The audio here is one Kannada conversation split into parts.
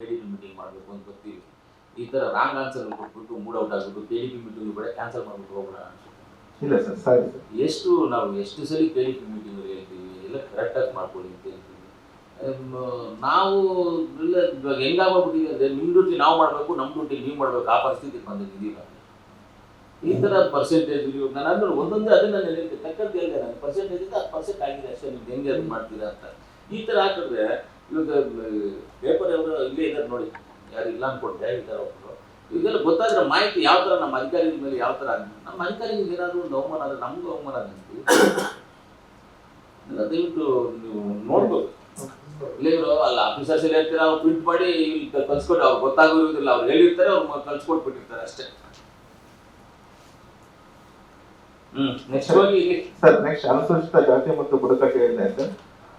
ಮೀಟಿಂಗ್ ಮಾಡಬೇಕು ಅಂತ ಬರ್ತೀವಿ ಈ ಥರ ರಾಂಗ್ ಆನ್ಸರ್ ಕೊಟ್ಬಿಟ್ಟು ಮೂಡ್ ಔಟ್ ಆಗ್ಬಿಟ್ಟು ಪಿ ಮೀಟಿಂಗ್ ಕೂಡ ಕ್ಯಾನ್ಸಲ್ ಮಾಡ್ಬಿಟ್ಟು ಹೋಗೋಣ ಅನ್ಸುತ್ತೆ. ಇಲ್ಲ ಸರ್ ಸರಿ ಸರ್. ಎಷ್ಟು ನಾವು ಎಷ್ಟು ಸಲ ಡಿ ಪಿ ಮೀಟಿಂಗ್ ಹೇಳ್ತೀವಿ ಎಲ್ಲ ಕರೆಕ್ಟಾಗಿ ಮಾಡ್ಕೊಳ್ಳಿ ಅಂತ ಹೇಳ್ತೀವಿ. ನಾವು ಇಲ್ಲ ಇವಾಗ ಹೆಂಗಾಗ್ಬಿಟ್ಟಿದೆ ಅಂದ್ರೆ ನಿಮ್ಮ ಡ್ಯೂಟಿ ನಾವು ಮಾಡಬೇಕು ನಮ್ಮ ಡ್ಯೂಟಿ ನೀವು ಮಾಡಬೇಕು ಆ ಪರಿಸ್ಥಿತಿ ಬಂದಿದ್ದೀವಿ ಈ ಥರ ಪರ್ಸೆಂಟೇಜ್ ಇವಾಗ ನಾನು ಅಂದ್ರೆ ಒಂದೊಂದೇ ಅದನ್ನ ನಾನು ಹೇಳಿದ್ದೆ ತಕ್ಕಂತ ಹೇಳಿದೆ ನಾನು ಪರ್ಸೆಂಟೇಜ್ ಇದೆ ಪರ್ಸೆಂಟ್ ಆಗಿದೆ ಅಷ್ಟೇ ನೀವು ಹೆಂಗೆ ಅದು ಮಾಡ್ತೀರಾ ಅಂತ. ಈ ತರ ಹಾಕಿದ್ರೆ ಇವಾಗ ಪೇಪರ್ ಯಾವ್ದಾರು ಇಲ್ಲೇ ಇದ್ದಾರೆ ನೋಡಿ. ಯಾರು ಇಲ್ಲ ಅನ್ಕೊಂಡೆ ಈ ಥರ ಒಬ್ಬರು ಇದೆಲ್ಲ ಗೊತ್ತಾದ್ರೆ ಮಾಹಿತಿ ಯಾವ ಥರ ನಮ್ಮ ಅಧಿಕಾರಿಗಳ ಮೇಲೆ ಯಾವ ಥರ ನಮ್ಮ ಅಧಿಕಾರಿಗಳಿಗೆ ಏನಾದರೂ ಒಂದು ಅವಮಾನ ಆದರೆ ನಮಗೂ ಅವಮಾನ ಆಗ್ತದೆ ಎಲ್ಲ ದಯವಿಟ್ಟು ನೀವು ನೋಡ್ಬೋದು. ಇಲ್ಲ ಇವರು ಅಲ್ಲ ಆಫೀಸರ್ಸ್ ಎಲ್ಲ ಇರ್ತೀರ ಅವ್ರು ಪ್ರಿಂಟ್ ಮಾಡಿ ಕಲ್ಸ್ಕೊಟ್ಟು ಅವ್ರು ಗೊತ್ತಾಗಿರುವುದಿಲ್ಲ ಅವ್ರು ಹೇಳಿರ್ತಾರೆ ಅವ್ರು ಕಲ್ಸ್ಕೊಟ್ಬಿಟ್ಟಿರ್ತಾರೆ ಅಷ್ಟೇ. ಹ್ಮ್ ನೆಕ್ಸ್ಟ್ ಹೋಗಿ ಸರ್ ನೆಕ್ಸ್ಟ್ ಅನುಸೂಚಿತ ಜಾತಿ ಮತ್ತು ಬುಡಕಟ್ಟು ಏನಿದೆ ಸರ್?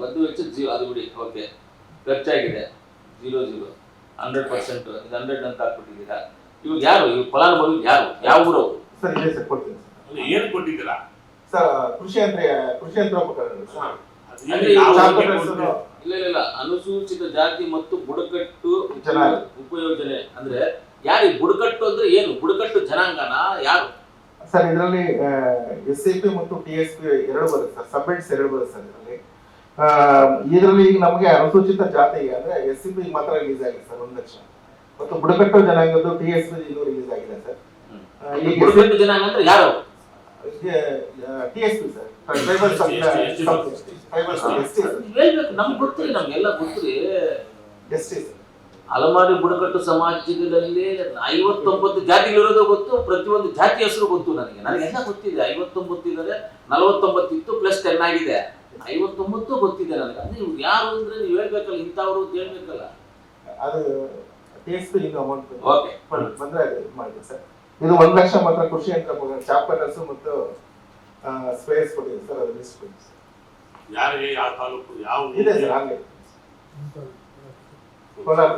ಬದ್ದು ವೆಚ್ಚ ಜೀವ ಅದು ಬಿಡಿ. ಓಕೆ ಖರ್ಚಾಗಿದೆ ಜೀರೋ ಜೀರೋ ಹಂಡ್ರೆಡ್ ಪರ್ಸೆಂಟ್ ಇದು ಹಂಡ್ರೆಡ್ ಅಂತ ಹಾಕ್ಬಿಟ್ಟಿದ್ದೀರಾ? ಇವಾಗ ಯಾರು? ಇವ್ ಫಲಾನುಭವಿ ಯಾರು? ಯಾವ ಊರು ಸರ್ ಇದೆ ಸರ್ ಕೊಡ್ತೀನಿ ಸರ್. ಏನು ಕೊಟ್ಟಿದ್ದೀರಾ? ಸರ್ ಕೃಷಿ ಯಂತ್ರ ಕೃಷಿ ಯಂತ್ರೋಪಕರಣಗಳು ಸರ್? ಇಲ್ಲ ಇಲ್ಲ ಇಲ್ಲ. ಅನುಸೂಚಿತ ಜಾತಿ ಮತ್ತು ಬುಡಕಟ್ಟು ಜನಾಂಗ. ಉಪಯೋಜನೆ. ಅಂದ್ರೆ ಯಾರು ಈ ಬುಡಕಟ್ಟು ಅಂದ್ರೆ ಏನು? ಬುಡಕಟ್ಟು ಜನಾಂಗನ? ಯಾರು? ಸರ್ ಇದರಲ್ಲಿ ಎಸ್ ಸಿ ಪಿ ಮತ್ತು ಟಿ ಎಸ್ ಪಿ ಎರಡು ಬರುತ್ತೆ ಸರ್. ಸಬ್ಮಿಟ್ಸ್ ಎರಡು ಬರುತ್ತೆ ಸರ್ ಇದರಲ್ಲಿ. ಇದರಲ್ಲಿ ಈಗ ನಮಗೆ ಅನುಸೂಚಿತ ಜಾತಿ ಅಂದ್ರೆ ಎಸ್ ಸಿ ಪಿ ಮಾತ್ರ ರಿಲೀಸ್ ಆಗಿದೆ ಸರ್ ಒಂದು ಲಕ್ಷ. ಮತ್ತು ಬುಡಕಟ್ಟು ಜನಾಂಗದ್ದು ಟಿ ಎಸ್ ಪಿ ಇನ್ನೂ ರಿಲೀಸ್ ಆಗಿದೆ ಸರ್. ಬುಡಕಟ್ಟು ಜನಾಂಗ ಅಂದ್ರೆ ಯಾರು T S P sir. Tribal ಹೇಳ್ಬೇಕು ನಮ್ಗೆ ಗೊತ್ತಿರಿ ನಮ್ಗೆಲ್ಲ ಗೊತ್ತಿರಿ ಎಸ್ ಟಿ ಸರ್. ಅಲಮಾರಿ ಬುಡಕಟ್ಟು ಸಮಾಜದಲ್ಲಿ ಐವತ್ತೊಂಬತ್ತು ಜಾತಿಗಳಿರೋದು ಗೊತ್ತು ಪ್ರತಿಯೊಂದು ಜಾತಿ ಹೆಸರು ಗೊತ್ತು ನನಗೆ. ನನಗೆಲ್ಲ ಗೊತ್ತಿದೆ ಐವತ್ತೊಂಬತ್ತು ಇದ್ದಾರೆ ನಲವತ್ತೊಂಬತ್ತು ಇತ್ತು ಪ್ಲಸ್ ಟೆನ್ ಆಗಿದೆ. ಐವತ್ತೊಂಬತ್ತು ಗೊತ್ತಿದೆ ನನಗೆ. ಅಂದ್ರೆ ಇವ್ರು ಯಾರು ಅಂದ್ರೆ ನೀವು ಹೇಳ್ಬೇಕಲ್ಲ ಇಂಥವ್ರು ಅಂತ ಹೇಳ್ಬೇಕಲ್ಲ. ಅದು ಟೇಸ್ಟ್ ಇನ್ನು ಅಮೌಂಟ್ ಓಕೆ ಬಂದ್ರೆ ಅದು ಇದು ಮಾಡಿ ಸರ್. ಇದು ಒಂದು ಲಕ್ಷ ಮಾತ್ರ ಕೃಷಿ ಯಂತ್ರ ಚಾಪನರ್ಸ್ ಮತ್ತು ಸ್ಪೇಸ್ ಕೊಟ್ಟಿದೆ ಸರ್ ಅದು ಲಿಸ್ಟ್ ಕೊಡಿ ಯಾರಿಗೆ ಯಾವ ತಾಲೂಕು ಯಾವ ಇದೆ ಸರ್ ಹಾಗೆ. ಕೋಲಾರ.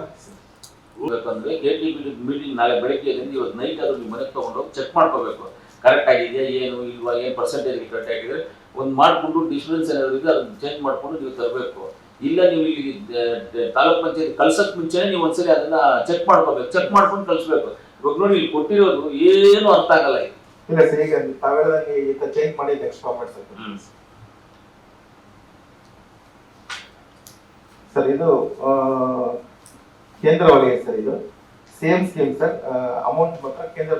ಬೇಕಂದ್ರೆ ಕೆ ಟಿ ಬಿ ಮೀಟಿಂಗ್ ನಾಳೆ ಬೆಳಗ್ಗೆ ಇವತ್ತು ನೈಟ್ ಅದು ನೀವು ಮನೆಗೆ ತೊಗೊಂಡೋಗಿ ಚೆಕ್ ಮಾಡ್ಕೋಬೇಕು. ಕರೆಕ್ಟ್ ಆಗಿದೆಯಾ ಏನು ಇಲ್ವಾ ಏನು ಪರ್ಸೆಂಟೇಜ್ ಕರೆಕ್ಟ್ ಆಗಿದೆ. ಒಂದು ಮಾಡಿಕೊಂಡು ಡಿಸ್ಟೆನ್ಸ್ ಏನಾದ್ರು ಇದೆ ಅದನ್ನ ಚೇಂಜ್ ಮಾಡ್ಕೊಂಡು ನೀವು ತರಬೇಕು. ಇಲ್ಲ ನೀವು ಇಲ್ಲಿ ತಾಲೂಕ್ ಪಂಚಾಯತ್ ಕಳ್ಸಕ್ ಮುಂಚೆನೆ ನೀವು ಒಂದ್ಸರಿ ಅದನ್ನ ಚೆಕ್ ಮಾಡ್ಕೋಬೇಕು. ಚೆಕ್ ಮಾಡ್ಕೊಂಡು ಕಳಿಸ್ಬೇಕು. ಇವಾಗ ನೋಡಿ ಇಲ್ಲಿ ಕೊಟ್ಟಿರೋದು ಏನು ಅರ್ಥ ಆಗಲ್ಲ ಇದು ಇಲ್ಲ ಸರ್ ಈಗ ತಾವ್ ಹೇಳ್ದಂಗೆ ಈಗ ಚೇಂಜ್ ಮಾಡಿ ಎಕ್ಸ್ಟ್ರಾ ಮಾಡ್ಸಕ್ಕೆ ಸರ್. ಇದು ಕೇಂದ್ರ ವಲಯ ಸರ್ ಇದು. Same scheme sir. ಅಮೌಂಟ್ ಮಾತ್ರ ಕೇಂದ್ರ